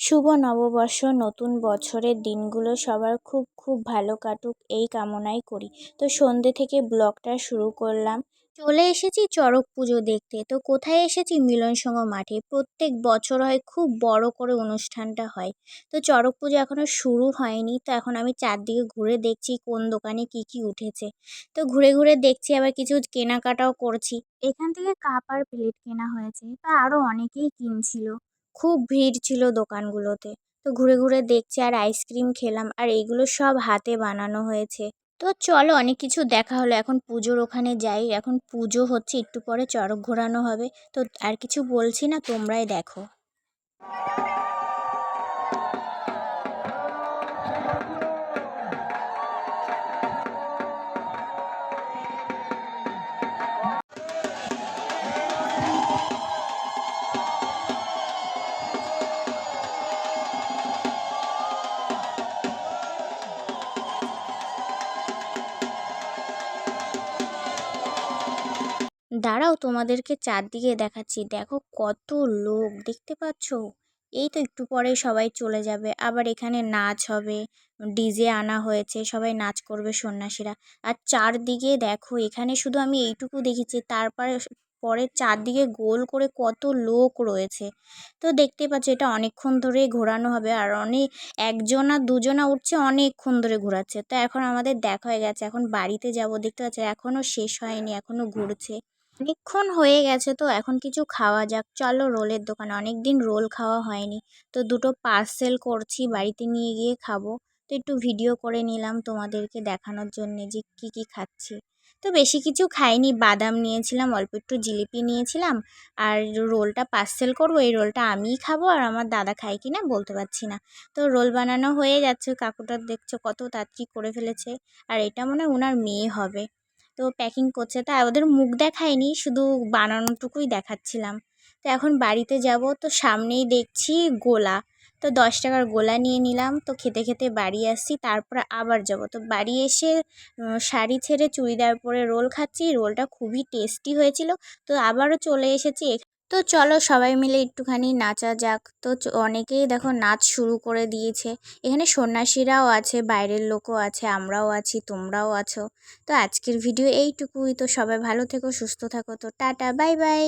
শুভ নববর্ষ, নতুন বছরের দিনগুলো সবার খুব খুব ভালো কাটুক, এই কামনাই করি। তো সন্ধ্যে থেকে ব্লগটা শুরু করলাম। চলে এসেছি চড়ক পুজো দেখতে। তো কোথায় এসেছি? মিলন সংঘ মাঠে। প্রত্যেক বছর হয় খুব বড় করে অনুষ্ঠানটা হয়। তো চড়ক পুজো এখনও শুরু হয়নি। তো এখন আমি চারদিকে ঘুরে দেখছি কোন দোকানে কি কি উঠেছে। তো ঘুরে ঘুরে দেখছি, আবার কিছু কেনাকাটাও করছি। এখান থেকে কাপ আর প্লেট কেনা হয়েছে। তা আরও অনেকেই কিনছিল। খুব ভিড় ছিল দোকানগুলোতে। তো ঘুরে ঘুরে দেখছি আর আইসক্রিম খেলাম আর এইগুলো সব হাতে বানানো হয়েছে। তো চলো অনেক কিছু দেখা হলো। এখন পুজোর ওখানে যাই। এখন পুজো হচ্ছে, একটু পরে চড়ক ঘোরানো হবে। তো আর কিছু বলছি না, তোমরাই দেখো। দাঁড়াও তোমাদেরকে চারদিকে দেখাচ্ছি। দেখো কত লোক, দেখতে পাচ্ছ? এই তো একটু পরে সবাই চলে যাবে। আবার এখানে নাচ হবে, ডিজে আনা হয়েছে, সবাই নাচ করবে সন্ন্যাসীরা। আর চারদিকে দেখো, এখানে শুধু আমি এইটুকু দেখেছি, তারপরে পরে চারদিকে গোল করে কত লোক রয়েছে। তো দেখতে পাচ্ছ, এটা অনেকক্ষণ ধরেই ঘোরানো হবে। আর অনেক একজনা দুজনা উঠছে, অনেকক্ষণ ধরে ঘোরাচ্ছে। তো এখন আমাদের দেখা হয়ে গেছে, এখন বাড়িতে যাব। দেখতে পাচ্ছ, এখনও শেষ হয়নি, এখনও ঘুরছে। অনেকক্ষণ হয়ে গেছে তো, এখন কিছু খাওয়া যাক। চলো রোলের দোকানে অনেক দিন রোল খাওয়া হয়নি। তো দুটো পার্সেল করছি, বাড়িতে নিয়ে গিয়ে খাব। তো একটু ভিডিও করে নিলাম তোমাদেরকে দেখানোর জন্যে যে কি কি খাচ্ছি। তো বেশি কিছু খাইনি, বাদাম নিয়েছিলাম, অল্প একটু জিলিপি নিয়েছিলাম। আর রোলটা পার্সেল করব, এই রোলটা আমিই খাব আর আমার দাদা খায় কি না বলতে পারছি না। তো রোল বানানো হয়ে যাচ্ছে, কাকুটা দেখছ কত তাড়াতাড়ি করে ফেলেছে। আর এটা মনে হয় ওনার মেয়ে হবে। তো প্যাকিং করছে তা ওদের মুখ দেখায়নি, শুধু বানানোটুকুই দেখাচ্ছিলাম। তো এখন বাড়িতে যাব, তো সামনেই দেখছি গোলা। তো দশ টাকার গোলা নিয়ে নিলাম, তো খেতে খেতে বাড়ি আসছি, তারপর আবার যাব। তো বাড়ি এসে শাড়ি ছেড়ে চুড়িদার পরে রোল খাচ্ছি, রোলটা খুবই টেস্টি হয়েছিল। তো আবারও চলে এসেছি তো চলো সবাই মিলে একটুখানি নাচা যাক। তো অনেকেই দেখো নাচ শুরু করে দিয়েছে। এখানে সন্ন্যাসীরাও আছে, বাইরের লোকও আছে, আমরাও আছি, তোমরাও আছো। তো আজকের ভিডিও এইটুকুই। তো সবাই ভালো থেকো, সুস্থ থাকো। তো টাটা, বাই বাই।